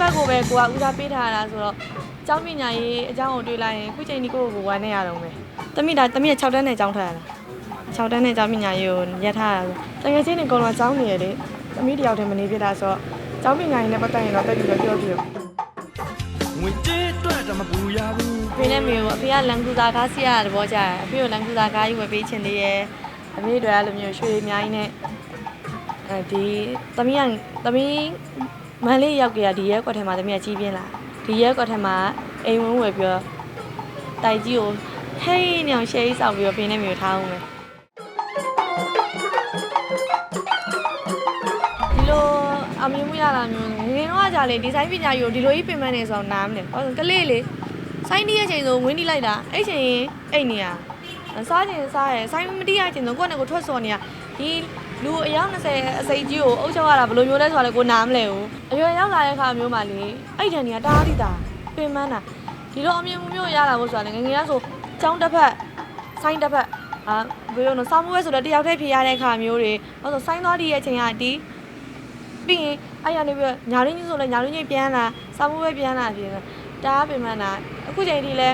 ဘက်ကိုပဲကိုကဦးစားပေးထားတာဆိုတော့ကျောင်းပညာရေးအကြောင်းကိုတွေးလိုက်ရင်ခုချိန်ဒီကိုကိုဝမ်းနေရတော့မယ်တမိတာတမိက6တန်းနဲ့ကျောင်းထားရတာ6တန်းနဲ့ကျောင်းပညာရေးကိုရက်ထားတာဆိုတကယ်ချင်းနေကောင်တော့ကျောင်းနေရလေတမိတယောက်တည်းမနေဖြစ်တာဆိုတော့ကျောင်းပညာရေးနဲ့ပတ်သက်ရင်တော့တက်ပြီးတော့ပြောပြတော့ငွေကြေးအတွက်တော့မပူရဘူးဖေနဲ့မေကိုအဖေကလန်ကူစာကားစီးရတဲ့ဘောကြတယ်အဖေကိုလန်ကူစာကားကြီးဝယ်ပေးခြင်းလေးရယ်အမေတို့ကလိုမျိုးရွှေအများကြီးနဲ့အဲဒီသမီးကသမီး မန်လေးရောက်ကြရဒီရဲကွက်ထဲမှာသမီးကကြီးပြင်းလာဒီရဲကွက်ထဲမှာအိမ်ဝန်းဝယ်ပြီးတော့တိုက်ကြီးကိုဟိတ်ညောင်ရှေးဆောက်ပြီးတော့ဖေနဲ့မေကိုထားအောင်မယ်ဒီလိုအမြင်မှုရတာမျိုးငယ်ငယ်တော့ကြာလေဒီဇိုင်းပညာရေးကိုဒီလိုကြီးပြင်ပန်းနေဆိုတော့နားမလဲဟောကလေးလေဆိုင်းတီးရဲ့ချိန်ဆိုဝင်းတီးလိုက်တာအဲ့ချိန်အိတ်နေရစားချိန်စားရယ်ဆိုင်းမတီးရချိန်ဆိုကိုယ့်နဲ့ကိုထွက်စော်နေရဒီ လူအယောက်20အစိတ်ကြီးကိုအုပ်ချုပ်ရတာဘယ်လိုမျိုးလဲဆိုတော့လေကိုနားမလဲဘူးအရွယ်ရောက်လာတဲ့ခါမျိုးမှလေအဲ့တန်ကြီးကတအားတိတာပင်မန်းတာဒီလိုအမြင်မှုမျိုးရလာဖို့ဆိုတာလေငယ်ငယ်ကဆိုចောင်းတစ်ဖက်ဆိုင်းတစ်ဖက်အာဘယ်လိုလဲစောင်းမွေးဆိုတော့တယောက်တည်းဖြေရတဲ့ခါမျိုးတွေဟောဆိုဆိုင်းသွားတီးရဲ့ချိန်ကတီးပြီးရင်အဲ့ရနေပြီးညာရင်းကြီးဆိုလဲညာရင်းကြီးပြန်လာစောင်းမွေးပြန်လာပြင်တအားပင်မန်းတာအခုချိန်ထိလဲ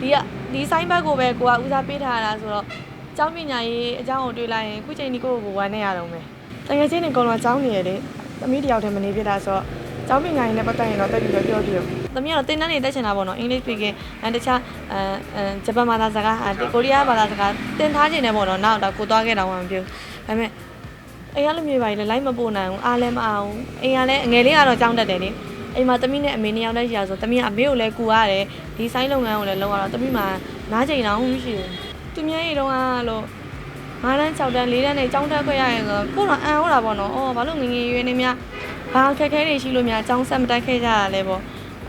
ဒီကဒီဆိုင်ဘက်ကိုပဲကိုကဦးစားပေးထားတာဆိုတော့ ကျောင်းပညာရေးအကြောင်းကိုတွေးလိုက်ရင်ခုချိန်ဒီကိုကိုဝမ်းနေရတော့မယ်တကယ်ချင်းနေကောင်တော့ကျောင်းနေရလေသမီးတယောက်တည်းမနေဖြစ်တာဆိုတော့ကျောင်းပညာရေးနဲ့ပတ်သက်ရင်တော့တက်ပြီးတော့ပြောပြတော့သမီးကတော့တင်တန်းနေတက်ချင်တာပေါ့နော် English speaking အဲတခြားအဲအဲဂျပန်ဘာသာစကားအဲကိုရီးယားဘာသာစကားတင်ထားခြင်းနဲ့ပေါ့နော်နောက်တော့ကိုသွားခဲ့တော့မှမပြောဒါပေမဲ့အိမ်ကလည်းမြေပါလေလိုက်မပို့နိုင်ဘူးအားလည်းမအောင်အိမ်ကလည်းအငယ်လေးကတော့ကျောင်းတက်တယ်လေအိမ်မှာသမီးနဲ့အမေနှစ်ယောက်တည်းရှိရဆိုသမီးကအမေကိုလည်းကူရတယ်ဒီဆိုင်လုပ်ငန်းကိုလည်းလုပ်ရတော့သမီးမှာနားချိန်တော့မရှိဘူး သူမြဲရီတော့ကလို့၅တန်း6တန်း4တန်းနဲ့ကျောင်းတက်ခွင့်ရရင်ဆိုတော့ကိုတော့အံ့ဩတာပေါ့နော်အော်ဘာလို့ငငယ်ရွယ်နေများဘာခက်ခဲတွေရှိလို့များကျောင်းဆက်မတက်ခဲ့ကြရလဲပေါ့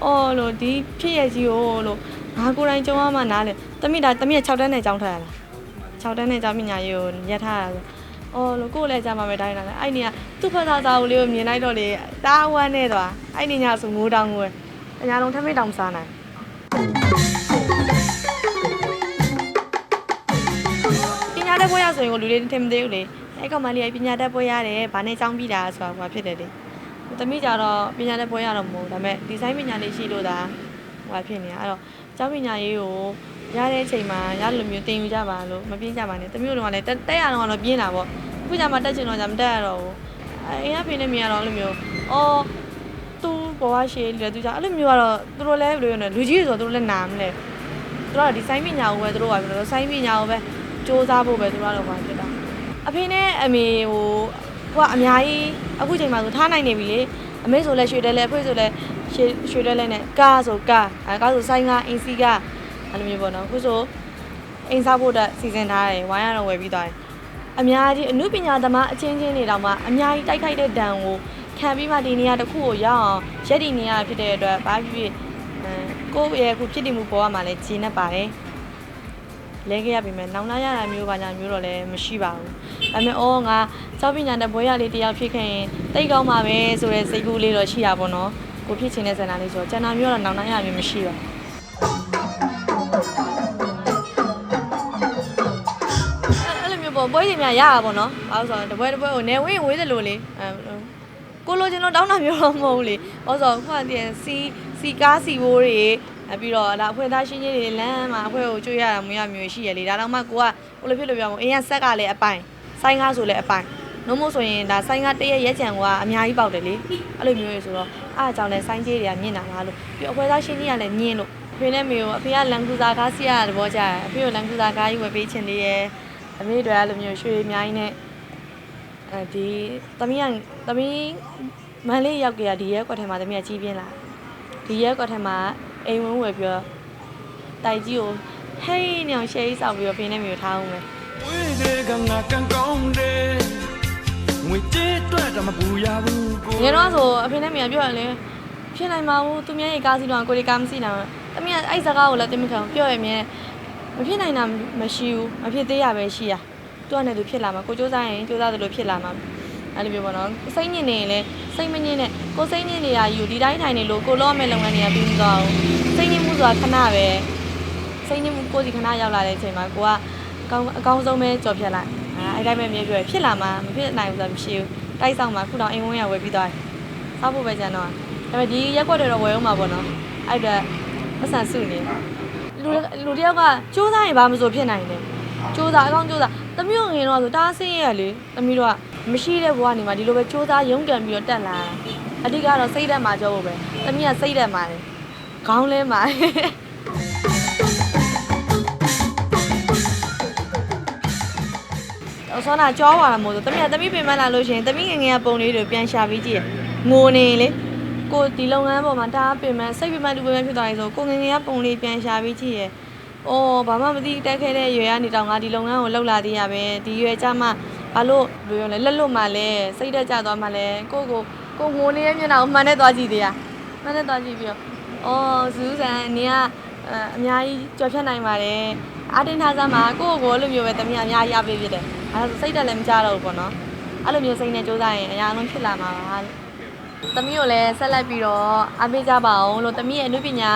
အော်လို့ဒီဖြစ်ရကြီးကိုလို့ငါကိုယ်တိုင်ကြုံရမှနားလေသမီးဒါသမီးက6တန်းနဲ့ကျောင်းထက်ရလား6တန်းနဲ့ကျောင်းပညာရေးကိုရက်ထားရဆိုအော်လို့ကိုယ်လည်းကြားမှာပဲတိုင်းတာလေအဲ့နေကသူ့ဖက်သားသားကိုလေးကိုမြင်လိုက်တော့လေတားဝမ်းနေသွားအဲ့နေညဆိုငိုးတောင်ငိုးအညာလုံးထမင်းတောင်စားနိုင် တတ်ပွဲရဆိုရင်ကိုလူလေးထင်မသေးဘူးလေအဲ့ကောင်မလေးကပညာတတ်ပွဲရတယ်ဗာနဲ့ကျောင်းပြီးတာဆိုတာဟိုဖြစ်တယ်လေသမီးကြတော့ပညာတတ်ပွဲရတော့မဟုတ်ဒါပေမဲ့ဒီဇိုင်းပညာလေးရှိလို့ဒါဟိုဖြစ်နေတာအဲ့တော့ကျောင်းပညာရေးကိုရတဲ့အချိန်မှာရလိုမျိုးတင်ယူကြပါလို့မပြင်းကြပါနဲ့တမျိုးတော့လည်းတက်ရတော့တော့ပြင်းတာပေါ့အခုကျမှတက်ချင်တော့ကျမတက်ရတော့ဘူးအင်းအဖေနဲ့မြင်ရတော့အဲ့လိုမျိုးအော်သူဘဝရှည်လေသူကြအဲ့လိုမျိုးကတော့သူတို့လည်းဘယ်လိုလဲလူကြီးတွေဆိုတော့သူတို့လည်းနာမလဲသူတို့ကဒီစိုင်းပညာကိုပဲသူတို့ကပြောလို့စိုင်းပညာကိုပဲ စူးစမ်းဖို့ပဲသူတို့ကတော့ဘာဖြစ်တာအဖေနဲ့အမေဟိုကိုကအများကြီးအခုချိန်မှာဆိုထားနိုင်နေပြီလေအမေဆိုလည်းရွှေတဲလဲအဖေဆိုလည်းရွှေရွှေတဲလဲနဲ့ကားဆိုကားအဲကားဆိုစိုင်းကားအင်းစီကားအဲ့လိုမျိုးပေါ့နော်အခုဆိုအင်းစားဖို့အတွက်စီစဉ်ထားတယ်ဝိုင်းရတော့ဝယ်ပြီးသွားတယ်အများကြီးအမှုပညာသမားအချင်းချင်းတွေတောင်မှအများကြီးတိုက်ခိုက်တဲ့ဒဏ်ကိုခံပြီးမှဒီနေရာတစ်ခုကိုရောက်အောင်ရက်တည်နေရဖြစ်တဲ့အတွက်ဘာဖြစ်ဖြစ်အဲကိုယ့်ရဲ့အခုဖြစ်တည်မှုပေါ်မှာလည်းဂျင်းနဲ့ပါတယ် လဲခဲ့ရပြီမဲ့နောင်လာရတာမျိုးပါညာမျိုးတော့လည်းမရှိပါဘူးဒါပေမဲ့အော်ငါစောပညာနဲ့ဘွဲရလေးတယောက်ဖြစ်ခဲ့ရင်တိတ်ကောင်းပါပဲဆိုတဲ့စိတ်ကူးလေးတော့ရှိတာပေါ့နော်ကိုဖြစ်ချင်တဲ့ဇာတ်နာလေးဆိုတော့ကျန်တာမျိုးတော့နောင်လာရမျိုးမရှိပါဘူးအဲ့လိုမျိုးပေါ့ပွဲချိန်များရတာပေါ့နော်။ဘာလို့ဆိုတော့တပွဲတပွဲကိုနေဝင်းဝေးသလိုလေအဲကိုလိုချင်လို့တောင်းတာမျိုးတော့မဟုတ်ဘူးလေ။ဘာလို့ဆိုတော့ခုကတည်းကစီ စီကားစီဘိုးတွေအဲပြီးတော့ဒါအဖွဲသားရှင်းချင်းတွေလမ်းမှာအဖွဲကိုကျွေးရတာမျိုးရမျိုးရှိရလေ။ဒါတော့မှကိုကကိုလိုဖြစ်လို့ပြောမှာအင်းရဆက်ကလည်းအပိုင်ဆိုင်းကားဆိုလည်းအပိုင်နှုံးမို့ဆိုရင်ဒါဆိုင်းကားတရက်ရက်ချံကအများကြီးပေါက်တယ်လေ။အဲ့လိုမျိုးတွေဆိုတော့အားအကြောင်းလဲဆိုင်းကြီးတွေကမြင်တာလားလို့ပြီးအဖွဲသားရှင်းချင်းကလည်းမြင်လို့အဖေနဲ့မေကိုအဖေကလန်ကူစာကားစီးရတဲ့ဘောကြတယ်အဖေကိုလန်ကူစာကားကြီးဝယ်ပေးခြင်းလေးရယ်အမေတွေကလည်းမျိုးရွှေအများကြီးနဲ့အဲဒီသမီးကသမီးမန်လေးရောက်ကြရဒီရဲကွက်ထဲမှာသမီးကကြီးပြင်းလာ ဒီရဲကွက်ထဲမှာအိမ်ဝန်းဝယ်ပြီးတော့တိုက်ကြီးကိုဟိတ်ညောင်ရှေးဆောက်ပြီးတော့ဖင်းနဲ့မျိုးထားအောင်မယ်ဝေးတွေကငါကန်ကောင်းတယ်ငွေကြေးအတွက်တော့မပူရဘူးကိုငယ်တော့ဆိုအဖေနဲ့မေကပြောရလဲဖြစ်နိုင်မှာဘူးသူများရဲ့ကားစီတော့ကိုရီကားမစီနိုင်ဘူးသမီးကအဲ့စကားကိုလည်းသိမခံဘူးပြောရမြဲမဖြစ်နိုင်တာမရှိဘူးမဖြစ်သေးရပဲရှိရသူကလည်းသူဖြစ်လာမှာကိုစူးစမ်းရင်စူးစမ်းသလိုဖြစ်လာမှာအဲ့လိုမျိုးပေါ့နော်စိတ်ညစ်နေရင်လည်း စိတ်မညစ်နဲ့ကိုစိတ်ညစ်နေတာယူဒီတိုင်းထိုင်နေလို့ကိုလောမဲ့လုပ်ငန်းတွေကပြီးမသွားဘူးစိတ်ညစ်မှုဆိုတာခဏပဲစိတ်ညစ်မှုကိုစီခဏရောက်လာတဲ့အချိန်မှာကိုကအကောင်းအကောင်းဆုံးပဲကြော်ဖြတ်လိုက်အာအဲ့တိုင်းပဲမြင်ပြောဖြစ်လာမှမဖြစ်နိုင်ဘူးဆိုတာမရှိဘူးတိုက်ဆောင်မှာခုတော့အိမ်ဝန်းရဝယ်ပြီးသွားတယ်စောက်ဖို့ပဲကြံတော့ဒါပေမဲ့ဒီရက်ကွက်တွေတော့ဝယ်အောင်မှာပေါ့နော်အဲ့အတွက်ပတ်စံစုနေလူလူတယောက်ကစူးစမ်းရင်ဘာမှမဆိုဖြစ်နိုင်တယ်စူးစမ်းအကောင်းစူးစမ်းသမီးတို့ငယ်တော့ဆိုတားဆင်းရလေသမီးတို့က မရှိတဲ့ဘဝနေမှာဒီလိုပဲစူးစမ်းရုန်းကန်ပြီးတော့တက်လာတာအဓိကတော့စိတ်ဓာတ်မှာကြောဖို့ပဲသမီးကစိတ်ဓာတ်မှာတယ်ခေါင်းလဲမှာတယ်အစောနာကြောပါတာမို့ဆိုတမီးကတမီးပင်မလာလို့ရှရင်တမီးငယ်ငယ်ကပုံလေးတွေပြန်ရှာပြီးကြည့်ရငိုနေလေကိုဒီလုပ်ငန်းပေါ်မှာဒါပင်မစိတ်ပင်မတူပင်မဖြစ်သွားပြီဆိုကိုငယ်ငယ်ကပုံလေးပြန်ရှာပြီးကြည့်ရအော်ဘာမှမသိတက်ခဲ့တဲ့ရွယ်ကနေတောင်ငါဒီလုပ်ငန်းကိုလှုပ်လာသေးရပဲဒီရွယ်ကြမှာ ဘာလို့ဘယ်လိုလဲလက်လွတ်မှလဲစိတ်တက်ကြသွားမှလဲကိုကိုကိုငိုနေတဲ့မျက်နှာကိုမှန်နဲ့သွားကြည့်သေးရမှန်နဲ့သွားကြည့်ပြီးတော့အော်စူးစံနင်ကအများကြီးကြော်ဖြတ်နိုင်ပါတယ်အာတင်ထားစမ်းမှာကိုကိုကိုအဲ့လိုမျိုးပဲတမီးကအများကြီးအပေးဖြစ်တယ်အဲဒါဆိုစိတ်တက်လည်းမကြတော့ဘူးပေါ့နော်အဲ့လိုမျိုးစိတ်နဲ့စူးစမ်းရင်အရာအလုံးဖြစ်လာမှာပါလို့သမီးကိုလည်းဆက်လက်ပြီးတော့အားပေးကြပါအောင်လို့သမီးရဲ့အနုပညာ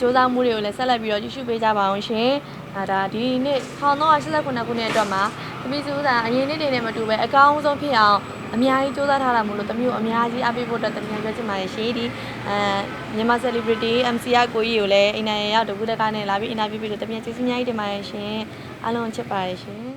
စူးစမ်းမှုတွေကိုလည်းဆက်လက်ပြီးတော့ကြည့်ရှုပေးကြပါအောင်ရှင်အဲဒါဒီနေ့1989ခုနှစ်အတွက်မှာသမီးစူးစမ်းအရင်နေ့တွေနဲ့မတူပဲအကောင်းဆုံးဖြစ်အောင်အများကြီးစူးစမ်းထားတာမို့လို့သမီးကိုအများကြီးအားပေးဖို့အတွက်သမီးကပြောချင်ပါတယ်ရှင်ဒီအဲမြန်မာ celebrity MC ကကိုကြီးကိုလည်းအိမ်နိုင်ရောက်တကူတကားနဲ့လာပြီးအင်တာဗျူးပြီးတော့သမီးကျေးဇူးအများကြီးတင်ပါတယ်ရှင်အားလုံးချစ်ပါတယ်ရှင်